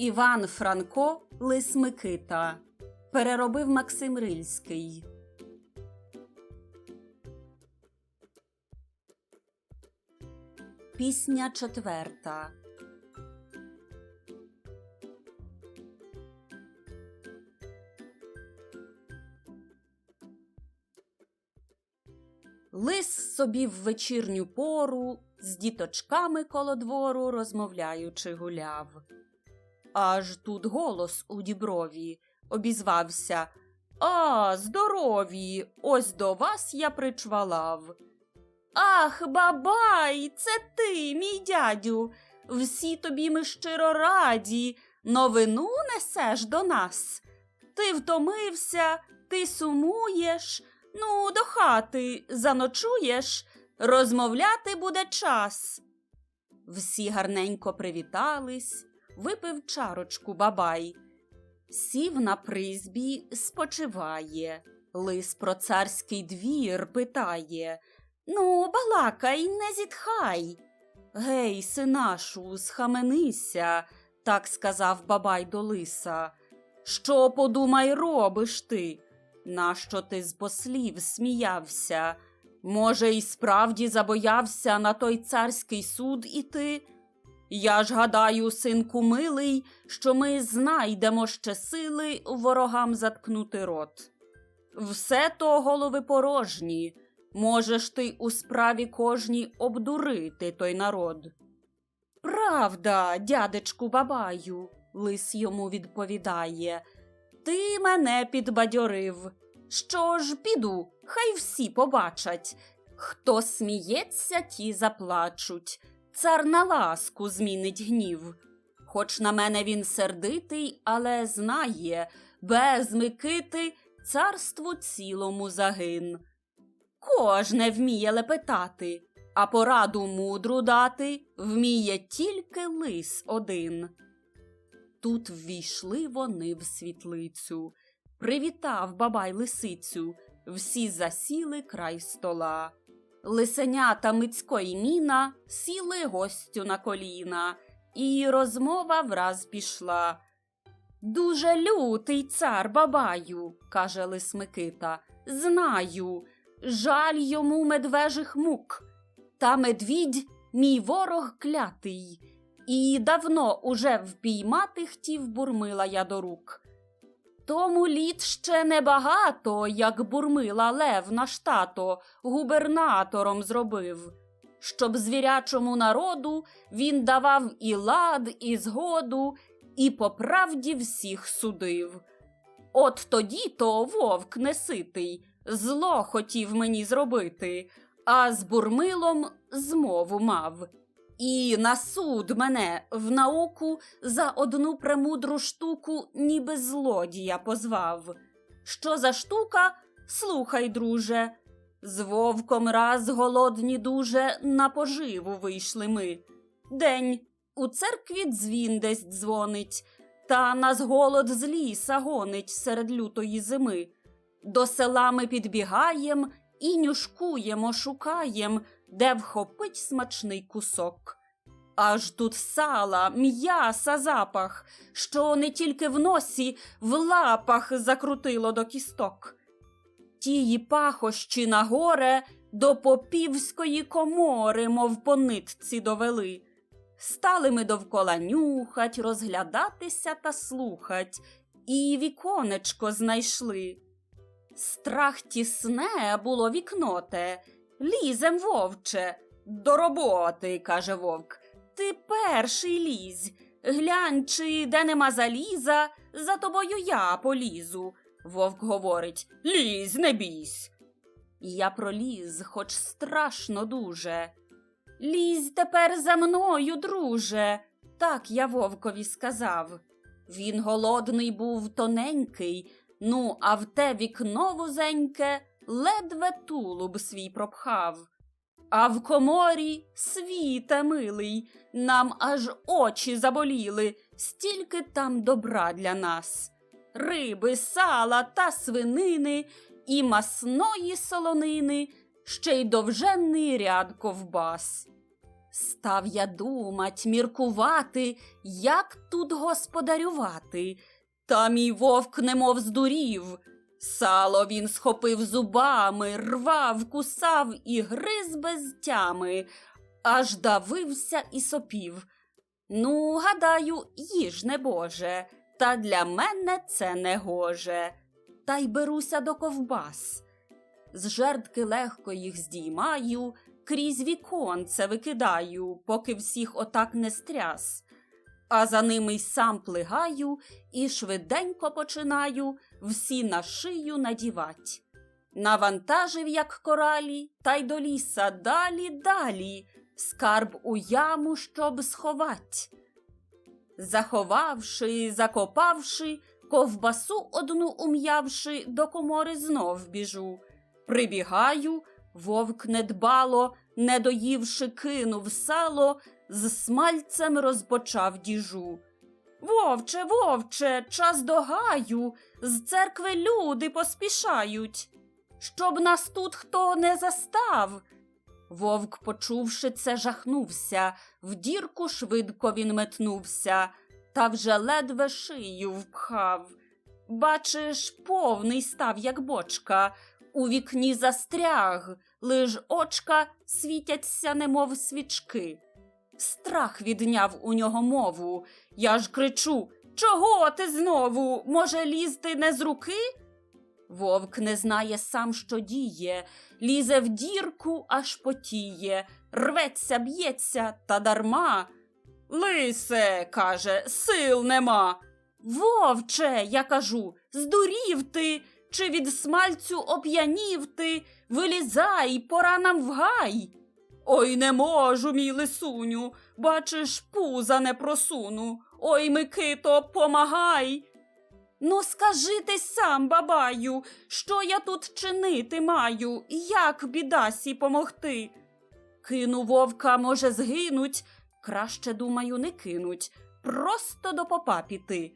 Іван Франко Лис Микита. Переробив Максим Рильський. Пісня четверта. Лис собі в вечірню пору з діточками коло двору розмовляючи гуляв. Аж тут голос у діброві обізвався А, здорові! Ось до вас я причвалав. Ах, бабай, це ти, мій дядю. Всі тобі ми щиро раді. Новину несеш до нас. Ти втомився, ти сумуєш. Ну, до хати заночуєш, розмовляти буде час. Всі гарненько привітались, випив чарочку бабай. Сів на призбі, спочиває. Лис про царський двір питає. Ну, балакай, не зітхай. Гей, синашу, схаменися, так сказав бабай до лиса. Що, подумай, робиш ти? Нащо ти з послів сміявся? Може, і справді забоявся на той царський суд іти? Я ж гадаю, синку милий, що ми знайдемо ще сили ворогам заткнути рот. Все то голови порожні. Можеш ти у справі кожній обдурити той народ. Правда, дядечку бабаю, лис йому відповідає. Ти мене підбадьорив. Що ж, піду, хай всі побачать. Хто сміється, ті заплачуть. Цар на ласку змінить гнів. Хоч на мене він сердитий, але знає, без Микити царству цілому загин. Кожне вміє лепетати, а пораду мудру дати вміє тільки лис один. Тут ввійшли вони в світлицю. Привітав бабай лисицю, всі засіли край стола. Лисенята Мицько і Міна сіли гостю на коліна, і розмова враз пішла. Дуже лютий цар бабаю, каже лис Микита. Знаю, жаль йому медвежих мук. Та медвідь мій ворог клятий, і давно уже впіймати хтів бурмила я до рук. Тому літ ще небагато, як бурмила лев наш тато губернатором зробив, щоб звірячому народу він давав і лад, і згоду, і по правді всіх судив. От тоді то вовк неситий, зло хотів мені зробити, а з бурмилом змову мав. І на суд мене в науку за одну премудру штуку, ніби злодія позвав. Що за штука? Слухай, друже. З вовком раз голодні дуже на поживу вийшли ми. День у церкві дзвін десь дзвонить, та нас голод з ліса гонить серед лютої зими. До села ми підбігаєм і нюшкуємо, шукаєм, де вхопить смачний кусок. Аж тут сала, м'яса запах, що не тільки в носі, в лапах закрутило до кісток. Тії пахощі на горе до попівської комори, мов по нитці довели. Стали ми довкола нюхать, розглядатися та слухать, і віконечко знайшли. Страх тісне було вікноте, лізем, вовче. До роботи, каже вовк. Ти перший лізь. Глянь, чи де нема заліза, за тобою я полізу. Вовк говорить Лізь, не бійсь. Я проліз, хоч страшно дуже. Лізь тепер за мною, друже, так я вовкові сказав. Він голодний був тоненький, ну, а в те вікно вузеньке ледве тулуб свій пропхав. А в коморі світе милий, нам аж очі заболіли, стільки там добра для нас. Риби, сала та свинини, і масної солонини, ще й довженний ряд ковбас. Став я думать, міркувати, як тут господарювати. Та мій вовк немов здурів. Сало він схопив зубами, рвав, кусав і гриз без тями, аж давився і сопів. Ну, гадаю, їж не боже, та для мене це не гоже. Та й беруся до ковбас. З жертки легко їх здіймаю, крізь віконце викидаю, поки всіх отак не стряс. А за ними й сам плигаю і швиденько починаю всі на шию надівать. Навантажив, як коралі, та й до ліса далі, далі, скарб у яму, щоб сховать. Заховавши, закопавши, ковбасу одну ум'явши, до комори знов біжу. Прибігаю, вовк недбало, не доївши, кинув сало, з смальцем розпочав діжу. Вовче, вовче, час до гаю, з церкви люди поспішають. Щоб нас тут хто не застав. Вовк, почувши це, жахнувся, в дірку швидко він метнувся, та вже ледве шию впхав. Бачиш, повний став, як бочка, у вікні застряг, лиш очка світяться, немов свічки. Страх відняв у нього мову. Я ж кричу Чого ти знову? Може, лізти не з руки? Вовк не знає сам, що діє, лізе в дірку, аж потіє, рветься, б'ється та дарма. Лисе, каже, сил нема. Вовче, я кажу, здурів ти, чи від смальцю оп'янів ти, вилізай, пора нам в гай. Ой, не можу, мій лисуню, бачиш, пуза не просуну. Ой, Микито, помагай. Ну, скажи ти сам, бабаю, що я тут чинити маю, як бідасі помогти? Кину вовка, може, згинуть, краще, думаю, не кинуть, просто до попа піти.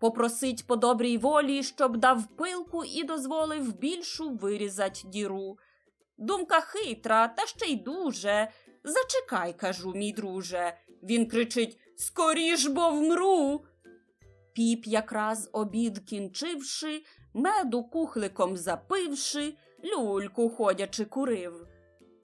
Попросить по добрій волі, щоб дав пилку і дозволив більшу вирізать діру. Думка хитра, та ще й дуже. Зачекай, кажу, мій друже. Він кричить Скоріш, бо вмру. Піп, якраз обід кінчивши, меду кухликом запивши, люльку ходячи курив.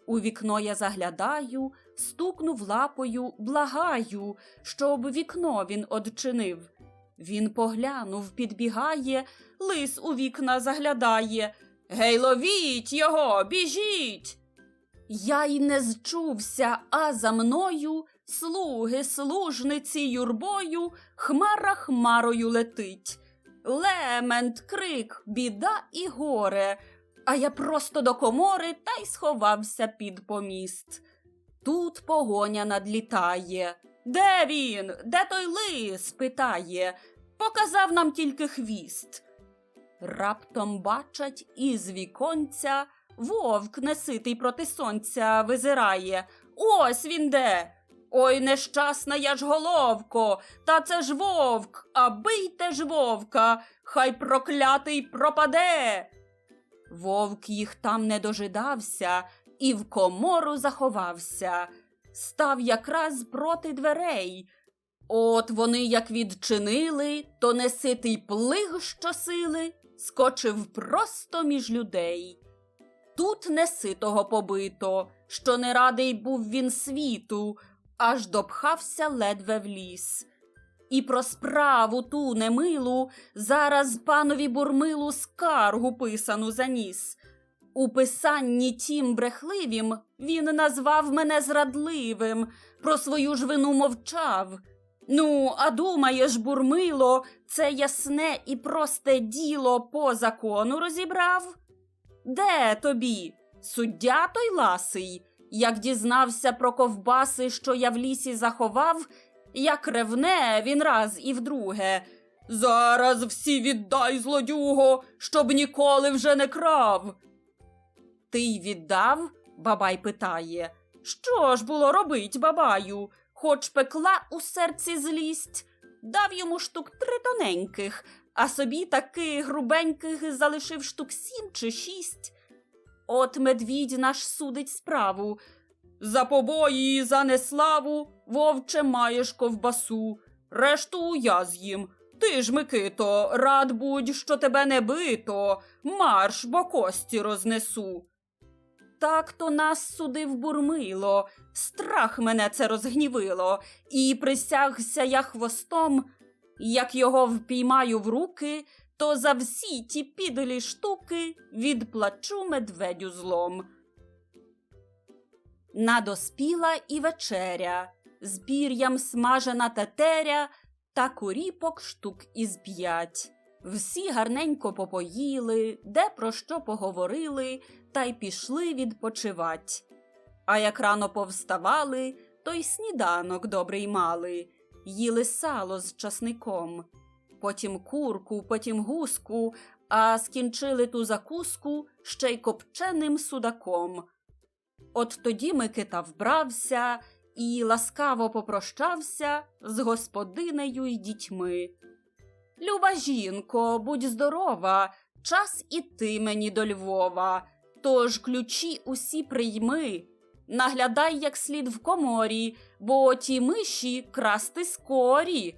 У вікно я заглядаю, стукнув лапою, благаю, щоб вікно він одчинив. Він поглянув, підбігає, лис у вікна заглядає. Гей, ловіть його, біжіть. Я й не зчувся, а за мною слуги, служниці юрбою, хмара хмарою летить. Лемент, крик, біда і горе, а я просто до комори та й сховався під поміст. Тут погоня надлітає. Де він? Де той лис? питає. Показав нам тільки хвіст. Раптом бачать із віконця вовк неситий проти сонця визирає. Ось він де. Ой, нещасна я ж головко, та це ж вовк, а бийте ж вовка, хай проклятий пропаде. Вовк їх там не дожидався і в комору заховався, став якраз проти дверей. От вони як відчинили, то неситий плиг щосили, скочив просто між людей. Тут неситого побито, що не радий був він світу, аж допхався ледве в ліс. І про справу ту немилу зараз панові бурмилу скаргу писану заніс. У писанні тім брехливім він назвав мене зрадливим, про свою ж вину мовчав. Ну, а думаєш, бурмило, це ясне і просте діло по закону розібрав? Де тобі? Суддя той ласий, як дізнався про ковбаси, що я в лісі заховав, як ревне він раз і вдруге. Зараз всі віддай, злодюго, щоб ніколи вже не крав. Ти й віддав? бабай питає. Що ж було робить, бабаю? Хоч пекла у серці злість, дав йому штук три тоненьких, а собі таки грубеньких залишив штук сім чи шість. От медвідь наш судить справу. За побої, за неславу, вовче маєш ковбасу. Решту я з'їм. Ти ж, Микито, рад будь, що тебе не бито. Марш, бо кості рознесу. Так то нас судив бурмило, страх мене це розгнівило, і присягся я хвостом, як його впіймаю в руки, то за всі ті підлі штуки відплачу медведю злом. Надоспіла і вечеря, з пір'ям смажена тетеря та куріпок штук із п'ять. Всі гарненько попоїли, де про що поговорили, та й пішли відпочивать. А як рано повставали, то й сніданок добрий мали, їли сало з часником, потім курку, потім гуску, а скінчили ту закуску ще й копченим судаком. От тоді Микита вбрався і ласкаво попрощався з господинею й дітьми. Люба жінко, будь здорова, час іти мені до Львова, тож ключі усі прийми. Наглядай як слід в коморі, бо ті миші красти скорі.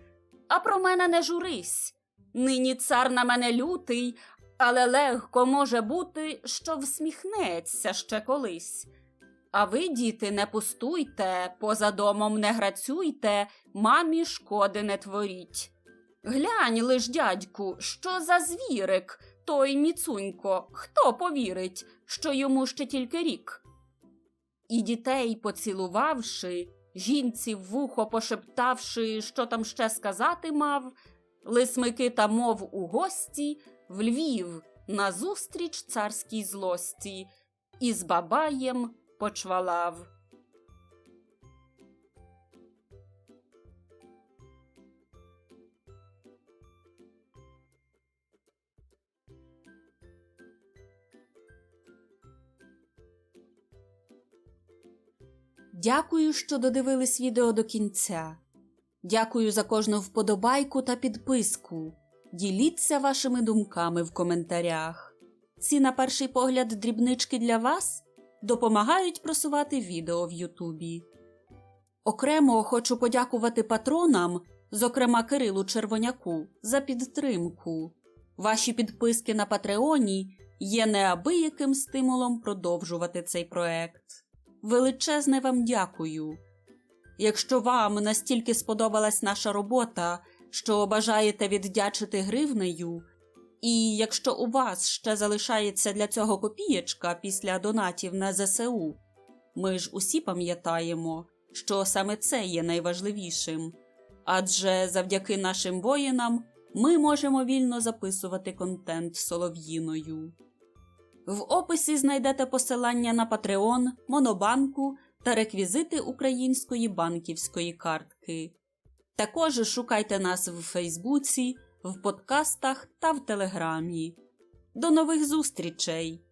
А про мене не журись. Нині цар на мене лютий, але легко може бути, що всміхнеться ще колись. А ви, діти, не пустуйте, поза домом не грацюйте, мамі шкоди не творіть. Глянь лиш, дядьку, що за звірик, той міцунько, хто повірить, що йому ще тільки рік? І дітей поцілувавши, жінці в вухо пошептавши, що там ще сказати мав, лис Микита, мов у гості, в Львів назустріч царській злості, і з бабаєм почвалав. Дякую, що додивились відео до кінця. Дякую за кожну вподобайку та підписку. Діліться вашими думками в коментарях. Ці, на перший погляд, дрібнички для вас допомагають просувати відео в Ютубі. Окремо хочу подякувати патронам, зокрема Кирилу Червоняку, за підтримку. Ваші підписки на Патреоні є неабияким стимулом продовжувати цей проект. Величезне вам дякую. Якщо вам настільки сподобалась наша робота, що бажаєте віддячити гривнею, і якщо у вас ще залишається для цього копієчка після донатів на ЗСУ, ми ж усі пам'ятаємо, що саме це є найважливішим. Адже завдяки нашим воїнам ми можемо вільно записувати контент солов'їною. В описі знайдете посилання на Patreon, Монобанку та реквізити української банківської картки. Також шукайте нас в Фейсбуці, в подкастах та в Телеграмі. До нових зустрічей!